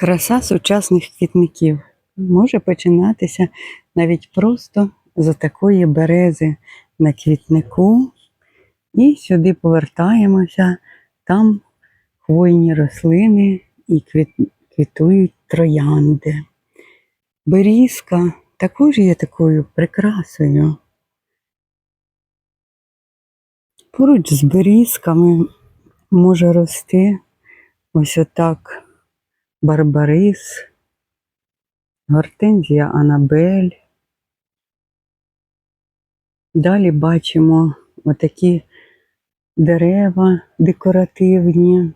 Краса сучасних квітників може починатися навіть просто з такої берези на квітнику. І сюди повертаємося, там хвойні рослини і квіт- квітують троянди. Берізка також є такою прикрасою. Поруч з берізками може рости ось отак барбарис, гортензія Анабель. Далі бачимо отакі дерева декоративні.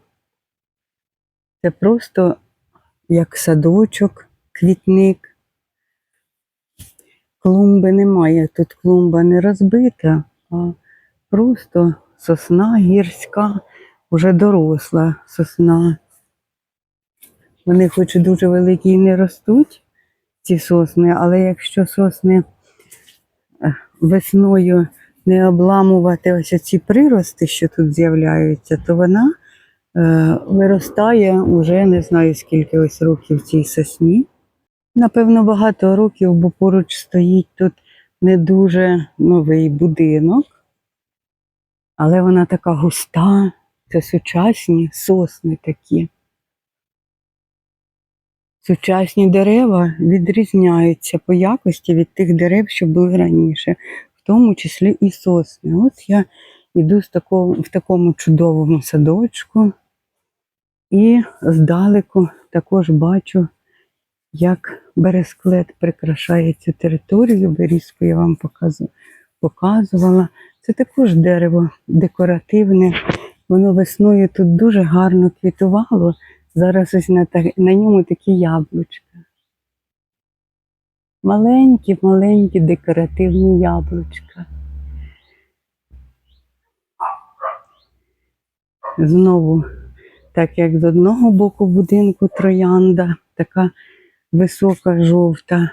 Це просто як садочок, квітник. Клумби немає. Тут клумба не розбита, а просто сосна гірська, вже доросла сосна. Вони хоч і дуже великі і не ростуть, ці сосни, але якщо сосни е, весною не обламувати ось ці прирости, що тут з'являються, то вона е, виростає уже не знаю скільки ось років цій сосні. Напевно, багато років, бо поруч стоїть тут не дуже новий будинок, але вона така густа, це сучасні сосни такі. Сучасні дерева відрізняються по якості від тих дерев, що були раніше, в тому числі і сосни. Ось я йду з такого, в такому чудовому садочку і здалеку також бачу, як бересклет прикрашає цю територію. Берізку я вам показу, показувала. Це також дерево декоративне. Воно весною тут дуже гарно квітувало. Зараз ось на, на ньому такі яблучка. Маленькі, маленькі декоративні яблучка. Знову, так як з одного боку будинку троянда, така висока жовта.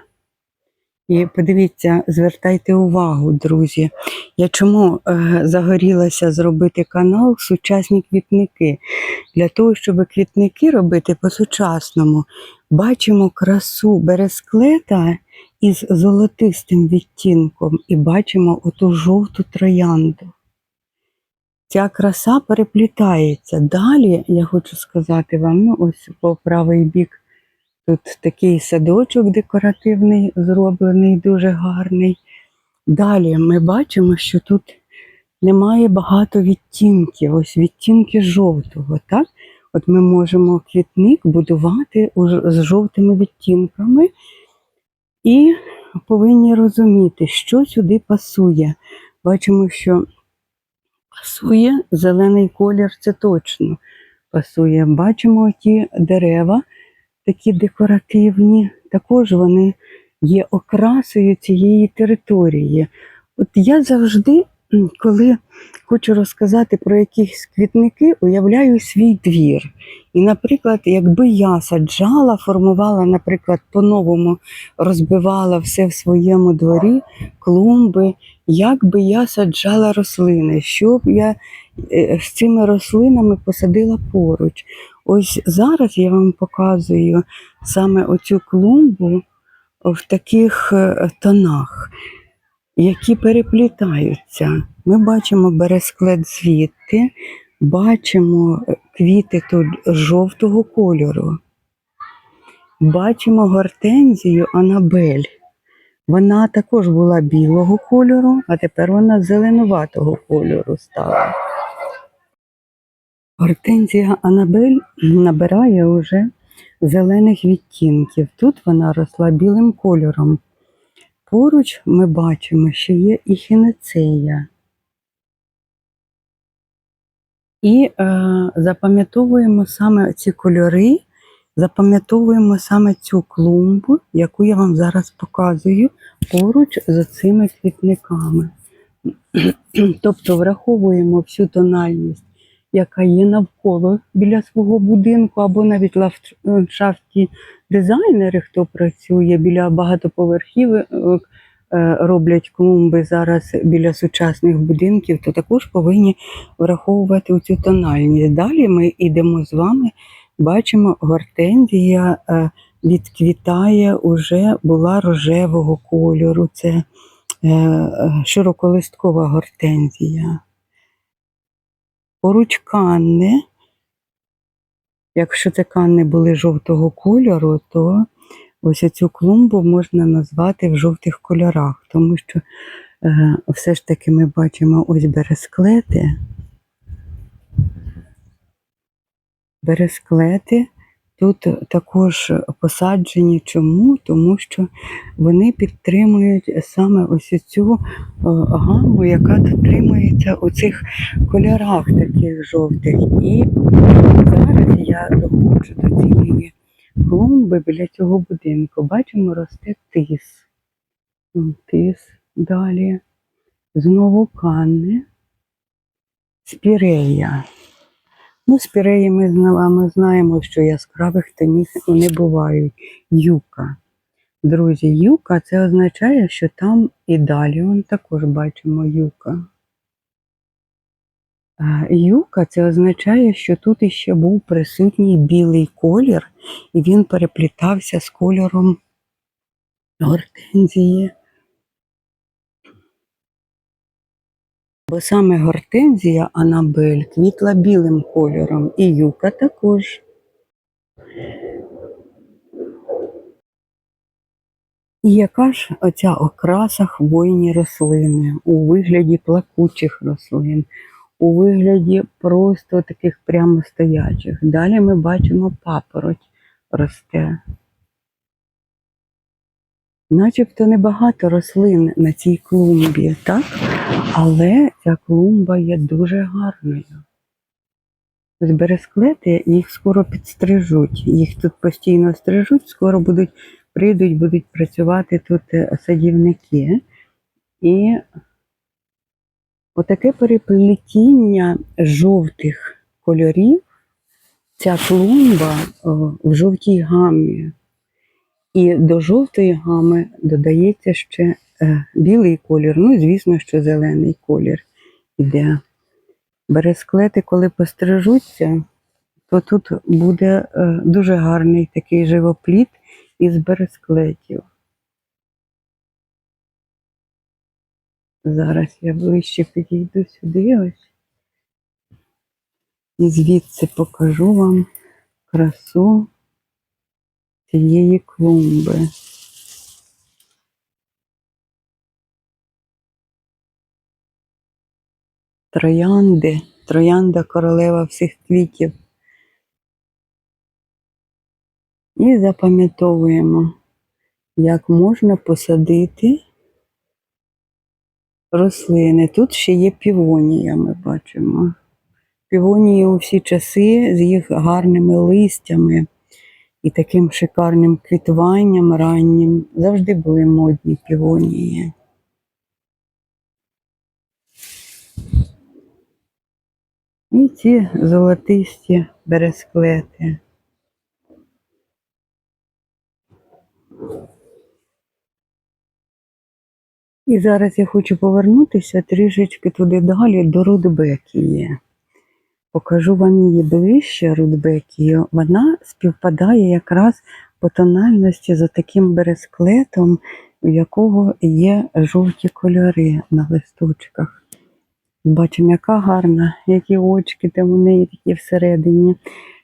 І подивіться, звертайте увагу, друзі. Я чому е, загорілася зробити канал Сучасні квітники? Для того, щоб квітники робити по-сучасному, бачимо красу бересклета із золотистим відтінком і бачимо оту жовту троянду. Ця краса переплітається. Далі я хочу сказати вам, ну ось по правий бік тут такий садочок декоративний, зроблений, дуже гарний. Далі ми бачимо, що тут немає багато відтінків, ось відтінки жовтого. Так? От ми можемо квітник будувати з жовтими відтінками і повинні розуміти, що сюди пасує. Бачимо, що пасує зелений колір, це точно пасує. Бачимо ті дерева, такі декоративні, також вони є окрасою цієї території. От я завжди, коли хочу розказати про якісь квітники, уявляю свій двір. І, наприклад, якби я саджала, формувала, наприклад, по-новому розбивала все в своєму дворі, клумби, як би я саджала рослини, що б я е, з цими рослинами посадила поруч. Ось зараз я вам показую саме оцю клумбу в таких е, тонах, які переплітаються. Ми бачимо бересклет звідти, бачимо е, квіти тут жовтого кольору. Бачимо гортензію Анабель. Вона також була білого кольору, а тепер вона зеленуватого кольору стала. Гортензія Анабель набирає уже зелених відтінків. Тут вона росла білим кольором. Поруч ми бачимо, що є і хінецея. І е, запам'ятовуємо саме ці кольори, запам'ятовуємо саме цю клумбу, яку я вам зараз показую поруч з цими квітниками. Тобто враховуємо всю тональність, яка є навколо біля свого будинку, або навіть ландшафтні дизайнери, хто працює біля багатоповерхівок, е, роблять клумби зараз біля сучасних будинків, то також повинні враховувати цю тональність. Далі ми йдемо з вами бачимо, гортензія е, відквітає, уже була рожевого кольору. Це е, е, широколисткова гортензія. Поруч канни. Якщо це канни були жовтого кольору, то ось цю клумбу можна назвати в жовтих кольорах, тому що все ж таки ми бачимо ось бересклети. Бересклети тут також посаджені. Чому? Тому що вони підтримують саме ось цю е, гамму, яка дотримується у цих кольорах таких жовтих. І зараз я доходжу до цієї клумби біля цього будинку. Бачимо, росте тис. Тис далі. Знову канни. Спірея. Ну, спіреї ми з знаємо, що яскравих тонів не бувають. Юка. Друзі, юка це означає, що там і далі он також бачимо юка. Юка це означає, що тут іще був присутній білий колір, і він переплітався з кольором гортензії. Бо саме гортензія Анабель квітла білим кольором, і юка також. І яка ж оця окраса хвойні рослини у вигляді плакучих рослин, у вигляді просто таких прямо стоячих. Далі ми бачимо папороть росте. Начебто небагато рослин на цій клумбі, так? Але ця клумба є дуже гарною. Ось бересклети, їх скоро підстрижуть. Їх тут постійно стрижуть, скоро будуть, прийдуть, будуть працювати тут е, садівники. І отаке переплетіння жовтих кольорів, ця клумба о, в жовтій гамі. І до жовтої гами додається ще е, білий колір, ну звісно, що зелений колір іде. Бересклети, коли пострижуться, то тут буде е, дуже гарний такий живопліт із бересклетів. Зараз я ближче підійду сюди ось. І звідси покажу вам красу цієї клумби. Троянди, троянда королева всіх квітів. І запам'ятовуємо, як можна посадити рослини. Тут ще є півонія, ми бачимо. Півонії у всі часи з їх гарними листями і таким шикарним квітуванням раннім завжди були модні півонії. І ці золотисті бересклети. І зараз я хочу повернутися трішечки туди далі до Рудбекії. Покажу вам її ближче, Рудбекію. Вона співпадає якраз по тональності за таким бересклетом, у якого є жовті кольори на листочках. Бачимо, яка гарна, які очки там у неї такі всередині.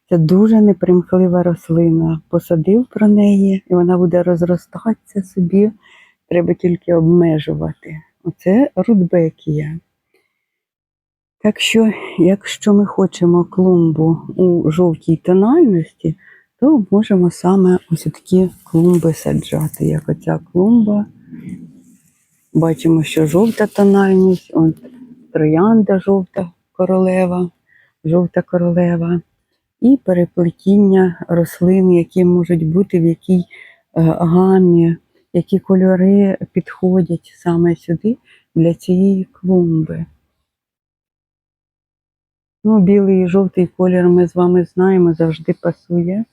Це дуже непримхлива рослина. Посадив про неї, і вона буде розростатися собі. Треба тільки обмежувати. Оце рудбекія. Так що, якщо ми хочемо клумбу у жовтій тональності, то можемо саме ось такі клумби саджати, як оця клумба. Бачимо, що жовта тональність, от троянда жовта королева, жовта королева, і переплетіння рослин, які можуть бути в якій е, гамі, які кольори підходять саме сюди для цієї клумби. Ну, Білий і жовтий колір ми з вами знаємо, завжди пасує.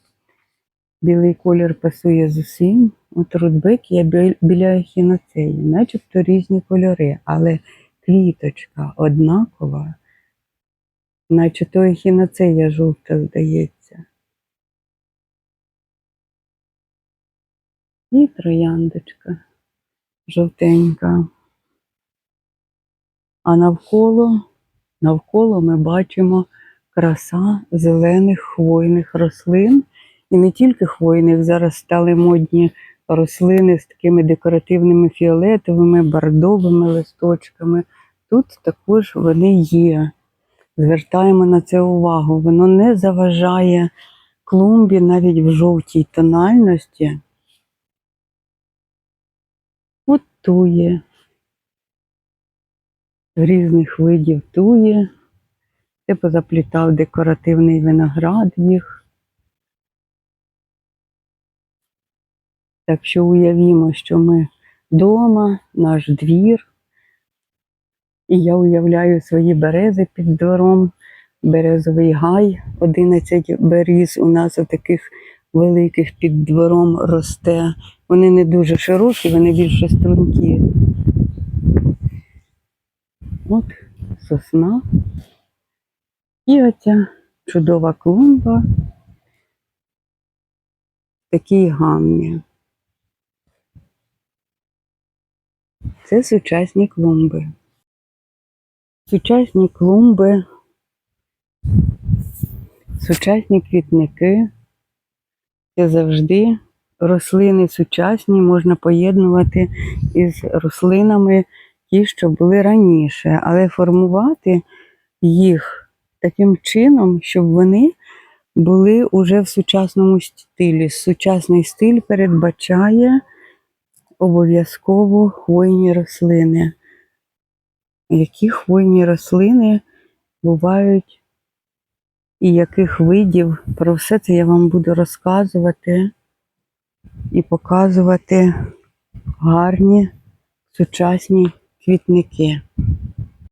Білий колір пасує з усім. От рудбек є біля ехіноцеї, начебто різні кольори, але квіточка однакова, наче то ехіноцея жовта здається. І трояндочка жовтенька. А навколо навколо ми бачимо краса зелених хвойних рослин. І не тільки хвойних, зараз стали модні рослини з такими декоративними фіолетовими, бордовими листочками. Тут також вони є. Звертаємо на це увагу. Воно не заважає клумбі навіть в жовтій тональності. От тує. Різних видів тує. Це позаплітав декоративний виноград їх. Так що уявімо, що ми вдома, наш двір. І я уявляю свої берези під двором, березовий гай, 11 беріз у нас таких великих під двором росте. Вони не дуже широкі, вони більше стрункі. От сосна. І оця чудова клумба такій гаммі. Це сучасні клумби. Сучасні клумби, сучасні квітники. Це завжди рослини сучасні можна поєднувати із рослинами ті, що були раніше, але формувати їх таким чином, щоб вони були уже в сучасному стилі. Сучасний стиль передбачає обов'язково хвойні рослини. Які хвойні рослини бувають і яких видів. Про все це я вам буду розказувати і показувати гарні сучасні квітники.